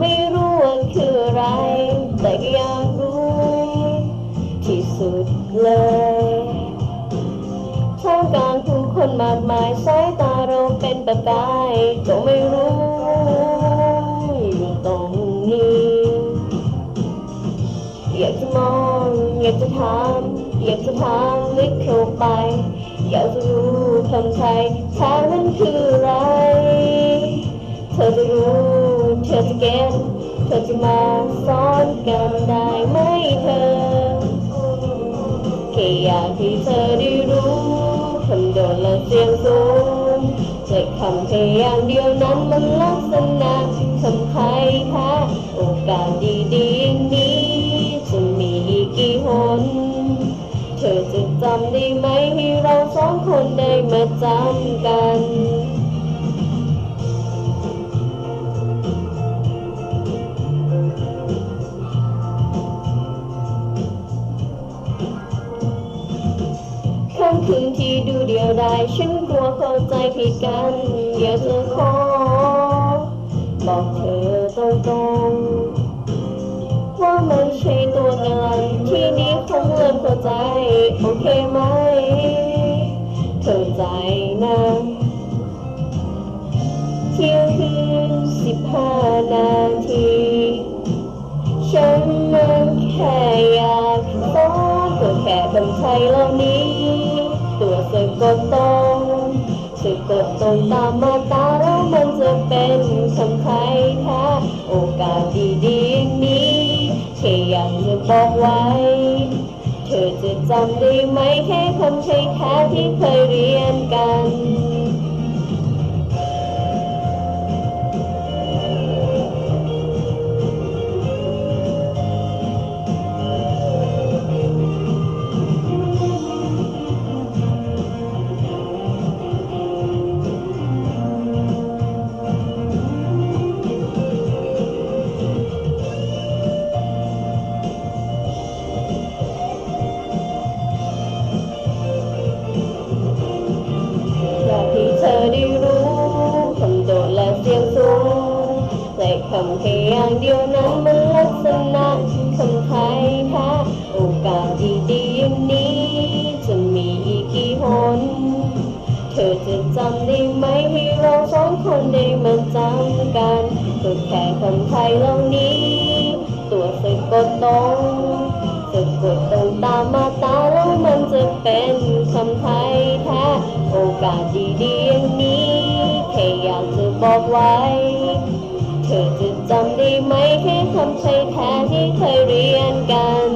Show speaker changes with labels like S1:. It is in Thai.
S1: ไม่รู้ว่าคืออะไร แต่ก็อยากรู้ที่สุดเลยท่ามกลางผู้คนมากมายสายตาเราเป็นประกายก็ไม่รู้อยู่ตรงนี้ อยากจะมองอยากจะถามอยากจะถามลึกเข้าไป อยากจะรู้คำไทยทางนั้นคืออะไร ธอจะรู้ เธอจะเก็ตเธอจะมาสอนกันได้ไหมเธอ แค่อยากให้เธอได้รู้คำโดดและเสียงสูงแต่คำแค่อย่างเดียวนั้นมันลักษณะคำไทยค่ะโอกาสดีๆนี้จะมีอีกกี่หนเธอจะจำได้ไหมให้เราสองคนได้มาจำกัน ค่ำคืนที่ดูเดียวดายฉันกลัวเข้าใจผิดกันอยากจะขอบอกเธอตรงๆว่าไม่ใช่ตัวกันที่นี้คงเริ่มเข้าใจ โอเคไหม เข้าใจนะเที่ยงคืนสิบห้านาที ฉันนั้นแค่อยากสอนตัวแค่คำไทยเหล่านี้ กดตรงสะกดตรงตามมาตาแล้วมันจะเป็นคำไทยแท้โอกาสดีๆนี้แค่อยากจะบอกไว้ เธอจะจำได้ไหมแค่คำใช้แค่ที่เคยเรียนกันำแค่อย่างเดียวนั้นมันลักษณะคำไทยค่ะโอกาสดีๆอย่างนี้ จะมีอีกกี่หน เธอจะจำได้ไหมให้เราสองคนได้มาจำกันก็แค่คำไทยเหล่านี้ ตัวสะกดตรงสะกดตรงตามมาตราแล้วมันจะเป็นคำไทยแท้โอกาสดีๆอย่างนี้แค่อยากจะบอกไว้ เธอจะจำได้ไหมแค่คำใช้แท้ที่เคยเรียนกัน